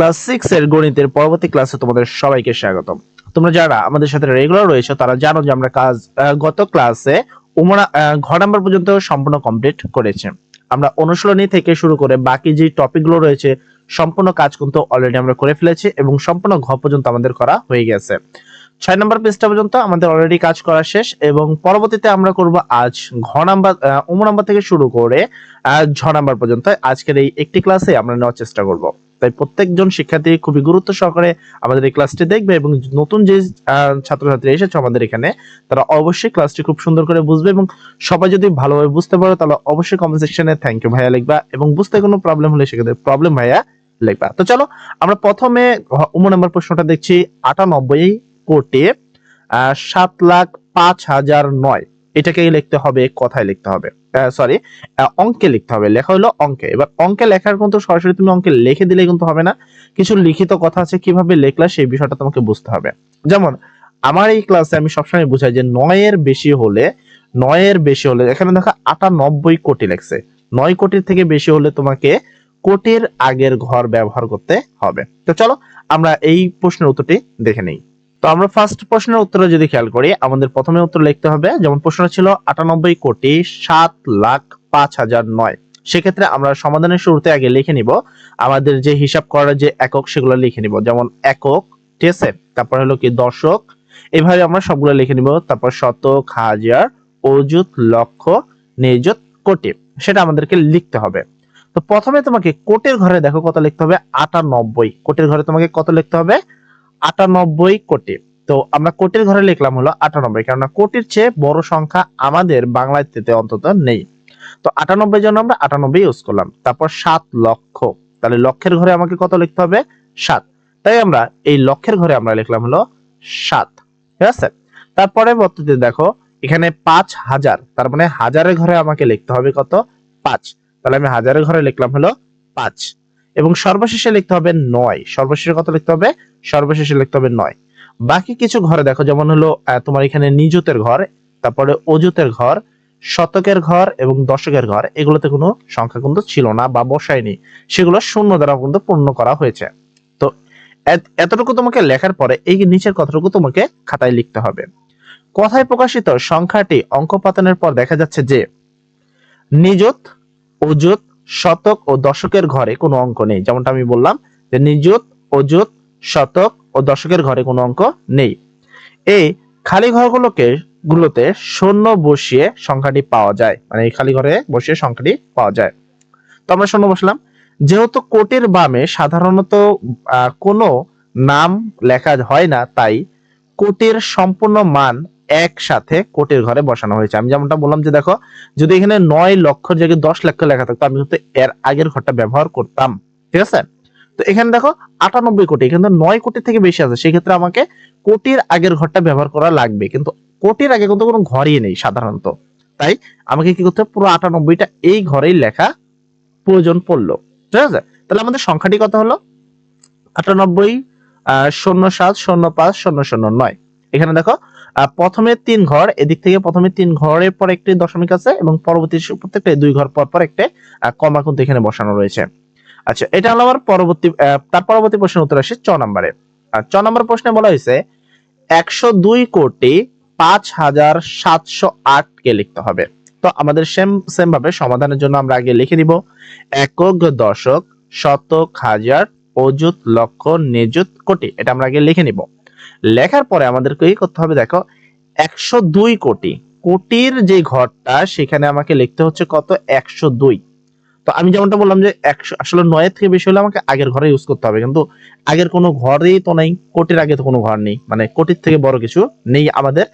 Class six এর গণিতের পরবর্তী ক্লাসে তোমাদের সবাইকে স্বাগতম। তোমরা যারা আমাদের সাথে রেগুলার রয়েছে, তারা জানো যে আমরা কাজ গত ক্লাসে ঘর নাম্বার পর্যন্ত সম্পূর্ণ কমপ্লিট করেছে। আমরা অনুশীলনী থেকে শুরু করে বাকি যে টপিকগুলো রয়েছে, সম্পূর্ণ কাজ কিন্তু অলরেডি আমরা করে ফেলেছি এবং সম্পূর্ণ ঘ পর্যন্ত আমাদের করা হয়ে গেছে। ছয় নম্বর পেজটা পর্যন্ত আমাদের অলরেডি কাজ করা শেষ এবং পরবর্তীতে আমরা করব আজ ঘ নাম্বার উম নাম্বার থেকে শুরু করে ঝ নাম্বার পর্যন্ত। আজকের এই একটি ক্লাসে আমরা নেওয়ার চেষ্টা করব। তাই প্রত্যেকজন শিক্ষার্থী খুবই গুরুত্ব সহকারে আমাদের এই ক্লাসটি দেখবে এবং নতুন যে ছাত্রছাত্রী এসেছে আমাদের এখানে, তারা অবশ্যই ক্লাসটি খুব সুন্দর করে বুঝবে এবং সবাই যদি ভালোভাবে বুঝতে পারো তাহলে অবশ্যই কমেন্ট সেকশনে থ্যাংক ইউ ভাইয়া লিখবা এবং বুঝতে কোনো প্রবলেম হলে সেক্ষেত্রে প্রবলেম ভাইয়া লিখবা। তো চলো, আমরা প্রথমে উম নম্বর প্রশ্নটা দেখছি। আটানব্বই কোটি সাত লাখ পাঁচ হাজার নয়। এটাকেই লিখতে হবে, কথায় লিখতে হবে। সরি অঙ্কে লিখতে হবে। লেখা হলো অঙ্কে। এবার অঙ্কে লেখার কিন্তু সরাসরি তুমি অঙ্কে লিখে দিলে কিন্তু হবে না। কিছু লিখিত কথা আছে, কীভাবে লেখলা সেই বিষয়টা তোমাকে বুঝতে হবে। যেমন, আমার এই ক্লাসে আমি সবসময় বুঝাই যে নয়ের বেশি হলে, নয়ের বেশি হলে, এখানে দেখো আটানব্বই কোটি লেখছে। নয় কোটির থেকে বেশি হলে তোমাকে কোটির আগের ঘর ব্যবহার করতে হবে। তো চলো, আমরা এই প্রশ্নের উত্তরটি দেখে নেই। তো আমরা ফার্স্ট প্রশ্নের উত্তরে যদি খেয়াল করি, আমাদের প্রথমে উত্তর লিখতে হবে, যেমন প্রশ্ন ছিল আটানব্বই কোটি সাত লাখ পাঁচ হাজার নয়। সেক্ষেত্রে আমরা সমাধানের শুরুতে আগে লিখে নিব, আমাদের যে হিসাব করার যে একক সেগুলো লিখে নিব, যেমন একক, ঠিক আছে? তারপর হলো কি দশক এইভাবে আমরা সবগুলো লিখে নিব, তারপর শতক, হাজার, অযুত, লক্ষ, নিযুত, কোটি, সেটা আমাদেরকে লিখতে হবে। তো প্রথমে তোমাকে কোটের ঘরে দেখো কত লিখতে হবে? আটানব্বই। কোটের ঘরে তোমাকে কত লিখতে হবে? আটানব্বই কোটি। তো আমরা কোটির ঘরে লিখলাম হলো আটানব্বই, কেননা কোটির চেয়ে বড় সংখ্যা আমাদের বাংলাতে অন্তত নেই। তো আটানব্বই জন্য আমরা আটানব্বই ইউজ করলাম। তারপর সাত লক্ষ। তাহলে লক্ষের ঘরে আমাকে কত লিখতে হবে? সাত। তাই আমরা এই লক্ষের ঘরে আমরা লিখলাম হলো সাত। ঠিক আছে? তারপরে বর্তমানে দেখো, এখানে পাঁচ হাজার। তার মানে হাজারের ঘরে আমাকে লিখতে হবে কত? পাঁচ। তাহলে আমি হাজারের ঘরে লিখলাম হলো পাঁচ। এবং সর্বশেষে লিখতে হবে নয়। সর্বশেষে কত লিখতে হবে? সর্বশেষে লিখতে হবে নয়। বাকি কিছু ঘরে দেখো, যেমন হলো তোমার এখানে নিযুতের ঘর, তারপরে অযুতের ঘর, শতকের ঘর এবং দশকের ঘর, এগুলোতে কোনো সংখ্যা কিন্তু ছিল না বা বসায়নি। সেগুলো শূন্য দ্বারা কিন্তু পূর্ণ করা হয়েছে। তো এত- এতটুকু তোমাকে লেখার পরে এই নিচের কথাটুকু তোমাকে খাতায় লিখতে হবে। কথায় প্রকাশিত সংখ্যাটি অঙ্ক পাতনের পর দেখা যাচ্ছে যে, নিযুত, অযুত শতক ও দশকের ঘরে কোনো অঙ্ক নেই। যেমনটা আমি বললাম যে নিযুত, অযুত, শতক ও দশকের ঘরে কোনো অঙ্ক নেই। এই খালি ঘরগুলোকে, গুলোতে শূন্য বসিয়ে সংখ্যাটি পাওয়া যায়। মানে এই খালি ঘরে বসিয়ে সংখ্যাটি পাওয়া যায়। তো আমরা শূন্য বসলাম। যেহেতু কোটের বামে সাধারণত কোনো নাম লেখা হয় না, তাই কোটের সম্পূর্ণ মান একসাথে কোটের ঘরে বসানো হয়েছে। আমি যেমনটা বললাম যে দেখো যদি এখানে নয় লক্ষর জায়গায় দশ লক্ষ লেখা থাকতো আমি কিন্তু এর আগের ঘরটা ব্যবহার করতাম। ঠিক আছে? তো এখানে দেখো আটানব্বই কোটি এখানে নয় কোটি থেকে বেশি আছে সেক্ষেত্রে আমাকে কোটির আগের ঘরটা ব্যবহার করা লাগবে। কিন্তু কোটির আগে কিন্তু কোনো ঘরই নেই সাধারণত। তাই আমাকে কি করতে হবে? পুরো আটানব্বইটা এই ঘরেই লেখা প্রয়োজন পড়ল। ঠিক আছে? তাহলে আমাদের সংখ্যাটি কত হলো? আটানব্বই আহ, শূন্য সাত শূন্য পাঁচ শূন্য শূন্য নয়। এখানে দেখো প্রথমে তিন ঘর, এদিক থেকে প্রথমে তিন ঘরের পর একটি দশমিক আছে এবং পরবর্তী প্রত্যেকটা দুই ঘর পর পর একটা কমা কিন্তু এখানে বসানো রয়েছে। আচ্ছা এটা হলো আমার পরবর্তী তার পরবর্তী প্রশ্নের উত্তর আসে চ নম্বরে। চ নম্বর প্রশ্নে বলা হয়েছে, একশো দুই কোটি পাঁচ হাজার সাতশো আট কে লিখতে হবে। তো আমাদের সেম সেম ভাবে সমাধানের জন্য আমরা আগে লিখে দিব, একক দশক শতক হাজার অযুত লক্ষ নিযুত কোটি। এটা আমরা আগে লিখে নিব। লেখার পরে আমাদেরকে কি করতে হবে দেখো, একশো দুই কোটি। কোটির যে ঘরটা, সেখানে আমাকে লিখতে হচ্ছে কত? একশো দুই। তো আমি যেমনটা বললাম যে একশো, আসলে নয়ের থেকে বেশি হলে আমাকে আগের ঘরে ইউজ করতে হবে, কিন্তু আগের কোনো ঘরেই তো নেই, কোটির আগে তো কোনো ঘর নেই। মানে কোটির থেকে বড় কিছু নেই আমাদের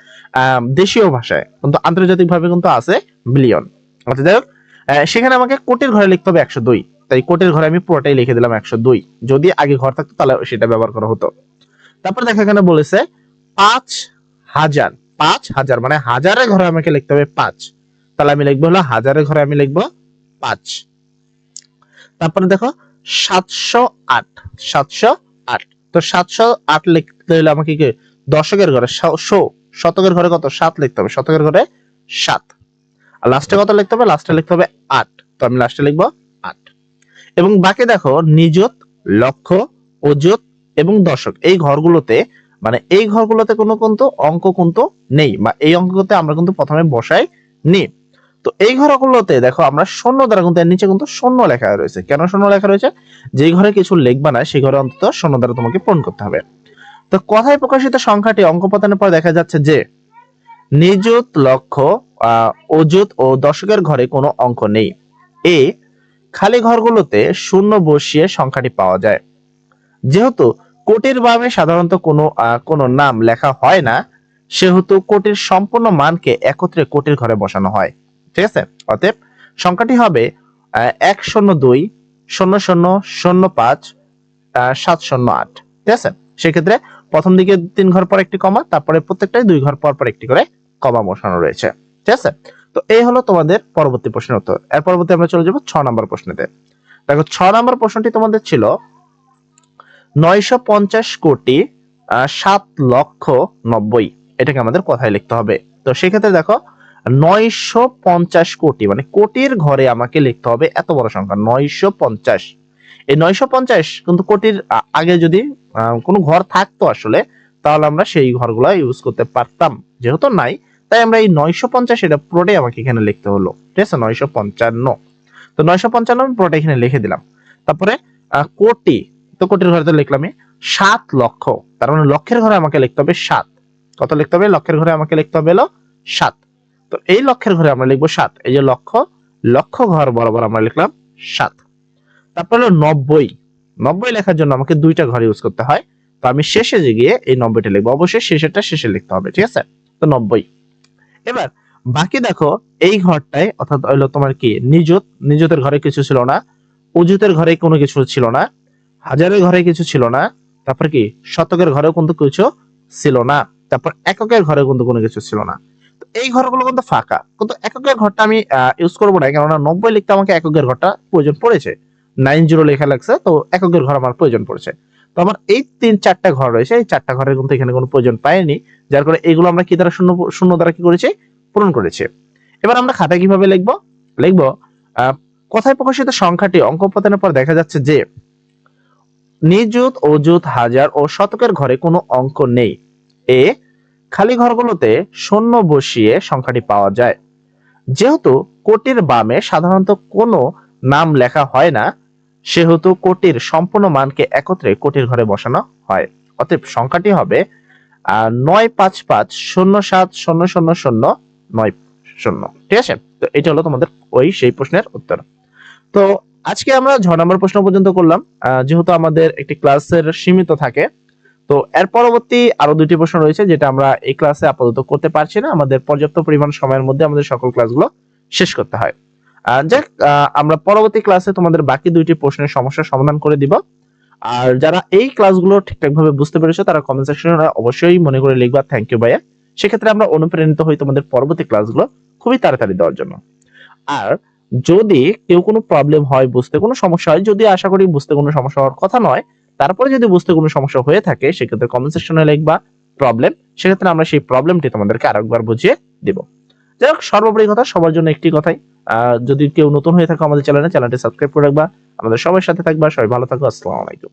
দেশীয় ভাষায়। কিন্তু আন্তর্জাতিক ভাবে কিন্তু আছে বিলিয়ন আচ্ছা যাই সেখানে আমাকে কোটির ঘরে লিখতে হবে একশো দুই। তাই কোটির ঘরে আমি পুরোটাই লিখে দিলাম একশো দুই। যদি আগে ঘর থাকতো তাহলে সেটা ব্যবহার করা হতো। তারপর দেখো এখানে বলেছে, পাঁচ হাজার পাঁচ হাজার মানে হাজারের ঘরে আমাকে লিখতে হবে পাঁচ। তাহলে আমি লিখব হলো হাজারের ঘরে আমি লিখব পাঁচ। তারপরে দেখো, সাতশো আট সাতশো আট। তো সাতশো আট লিখতে হলে আমাকে কি দশকের ঘরে, শো শতকের ঘরে কত? সাত লিখতে হবে, শতকের ঘরে সাত। আর লাস্টে কত লিখতে হবে? লাস্টে লিখতে হবে আট। তো আমি লাস্টে লিখব আট। এবং বাকি দেখো নিযুত লক্ষ অযুত এবং দশক এই ঘরগুলোতে মানে এই ঘরগুলোতে কোনো কিন্তু অঙ্ক কিন্তু নেই বা এই অঙ্কতে আমরা কিন্তু প্রথমে বসাই নি। তো এই ঘরগুলোতে দেখো আমরা শূন্য দ্বারা কিন্তু এর নিচে কিন্তু শূন্য লেখা রয়েছে। কেন শূন্য লেখা রয়েছে? যেই ঘরে কিছু লিখবা না সেই ঘরে অন্তত শূন্য দ্বারা তোমাকে পূরণ করতে হবে। তো কথায় প্রকাশিত সংখ্যাটি অঙ্ক প্রদানের পর দেখা যাচ্ছে যে নিযুত লক্ষ আহ, অযুত ও দশকের ঘরে কোনো অঙ্ক নেই। এ খালি ঘরগুলোতে শূন্য বসিয়ে সংখ্যাটি পাওয়া যায়। যেহেতু কোটির বামে সাধারণত কোনো কোনো নাম লেখা হয় না। সেহেতু কোটির সম্পূর্ণ মানকে একত্রে কোটির ঘরে বসানো হয়। ঠিক আছে? অতএব সংখ্যাটি হবে এক শূন্য দুই, শূন্য শূন্য শূন্য পাঁচ সাত শূন্য আট। ঠিক আছে? সেক্ষেত্রে প্রথম দিকে তিন ঘর পর একটি কমা, তারপরে প্রত্যেকটাই দুই ঘর পর পর একটি করে কমা বসানো রয়েছে। ঠিক আছে? তো এই হলো তোমাদের পরবর্তী প্রশ্নের উত্তর। এর পরবর্তী আমরা চলে যাব ছ নম্বর প্রশ্নেতে। দেখো, ছ নম্বর প্রশ্নটি তোমাদের ছিল নয়শো পঞ্চাশ কোটি সাত লক্ষ নব্বই। এটাকে আমাদের কথায় লিখতে হবে। তো সেক্ষেত্রে দেখো, নয়শো পঞ্চাশ কোটি মানে কোটির ঘরে আমাকে লিখতে হবে এত বড় সংখ্যা, নয়শো পঞ্চাশ। এই নয়শো পঞ্চাশ কিন্তু কোটির আগে যদি কোনো ঘর থাকতো আসলে, তাহলে আমরা সেই ঘরগুলো ইউজ করতে পারতাম। যেহেতু নাই, তাই আমরা এই নয়শো পঞ্চাশ এটা পুরোটাই আমাকে এখানে লিখতে হলো। ঠিক আছে? নয়শো পঞ্চান্ন। তো নয়শো পঞ্চান্ন আমি পুরোটা এখানে লিখে দিলাম। তারপরে কোটি তো কোটির ঘরে তো লিখলামই সাত লক্ষ। তার মানে লক্ষের ঘরে আমাকে লিখতে হবে সাত। কত লিখতে হবে? লক্ষের ঘরে আমাকে লিখতে হবে সাত। তো এই লক্ষের ঘরে আমরা লিখব সাত। এই যে লক্ষ লক্ষ ঘর বরাবর আমরা লিখলাম সাত। তারপর হলো নব্বই। নব্বই লেখার জন্য আমাকে দুইটা ঘর ইউজ করতে হয়। তো আমি শেষে যে গিয়ে এই নব্বইটা লিখব। অবশ্যই শেষেরটা শেষে লিখতে হবে, ঠিক আছে? তো নব্বই। এবার, বাকি দেখো, এই ঘরটায়, অর্থাৎ হলো তোমার কি, নিযুত, নিযুতের ঘরে কিছু ছিল না উজুতের ঘরে কোনো কিছু ছিল না। হাজারের ঘরে কিছু ছিল না, তারপর কি? শতকের ঘরেও কিন্তু কিছু ছিল না, তারপর এককের ঘরে কিন্তু কোনো কিছু ছিল না। এই ঘরগুলো কিন্তু ফাঁকা। কিন্তু এককের ঘরটা আমি ইউজ করব না, কেননা নব্বই লিখতে আমাকে এককের ঘরটা প্রয়োজন পড়েছে। নাইন জিরো লেখা লাগছে, তো এককের ঘর আমার প্রয়োজন পড়েছে। তো আমার এই তিন চারটা ঘর রয়েছে, এই চারটা ঘরের কিন্তু এখানে কোনো প্রয়োজন পাইনি যার কারণে এগুলো আমরা কি দ্বারা শূন্য শূন্য দ্বারা কি করেছি? পূরণ করেছি। এবার আমরা খাতায় কীভাবে লিখব? লিখব কথায় প্রকাশিত সংখ্যাটি অঙ্ক প্রদানের পর দেখা যাচ্ছে যে নিযুত, অযুত, হাজার ও শতকের ঘরে কোনো অঙ্ক নেই। এ, খালি ঘরগুলোতে শূন্য বসিয়ে সংখ্যাটি পাওয়া যায়। যেহেতু কোটির বামে সাধারণত কোনো নাম লেখা হয় না, সেহেতু কোটির সম্পূর্ণ মানকে একত্রে কোটির ঘরে বসানো হয়। অতএব সংখ্যাটি হবে নয় পাঁচ পাঁচ শূন্য সাত শূন্য শূন্য শূন্য নয় শূন্য। ঠিক আছে? তো এটা হলো তোমাদের ওই সেই প্রশ্নের উত্তর। তো আজকে আমরা ছ নম্বর প্রশ্ন পর্যন্ত করলাম। যেহেতু আমাদের একটি ক্লাসের সীমিত থাকে, তো এর পরবর্তী আরও দুটি প্রশ্ন রয়েছে যেটা আমরা এই ক্লাসে আপাতত করতে পারছি না। আমাদের পর্যাপ্ত পরিমাণ সময়ের মধ্যে আমাদের সকল ক্লাসগুলো শেষ করতে হয়। যাক আমরা পরবর্তী ক্লাসে তোমাদের বাকি দুইটি প্রশ্নের সমস্যার সমাধান করে দিব। আর যারা এই ক্লাসগুলো ঠিকঠাক ভাবে বুঝতে পেরেছ, তারা কমেন্ট সেকশনে অবশ্যই মনে করে লিখবা থ্যাংক ইউ ভাইয়া। সেক্ষেত্রে আমরা অনুপ্রাণিত হই তোমাদের পরবর্তী ক্লাসগুলো খুবই তাড়াতাড়ি দেওয়ার জন্য। আর যদি কেউ কোনো প্রবলেম হয় বুঝতে কোনো সমস্যা হয়, যদি আশা করি বুঝতে কোনো সমস্যা হওয়ার কথা নয়, তারপরে যদি বুঝতে কোনো সমস্যা হয়ে থাকে, সেক্ষেত্রে কমেন্ট সেকশনে লিখবা প্রবলেম সেক্ষেত্রে আমরা সেই প্রবলেমটি তোমাদেরকে আরেকবার বুঝিয়ে দেব। যাই হোক, সর্বোপরি কথা, সবার জন্য একটি কথাই। যদি কেউ নতুন হয়ে থাকো আমাদের চ্যানেলে চ্যানেলটি সাবস্ক্রাইব করে রাখবা। আমাদের সবার সাথে থাকবা, সবাই ভালো থাকো, আসসালামু আলাইকুম।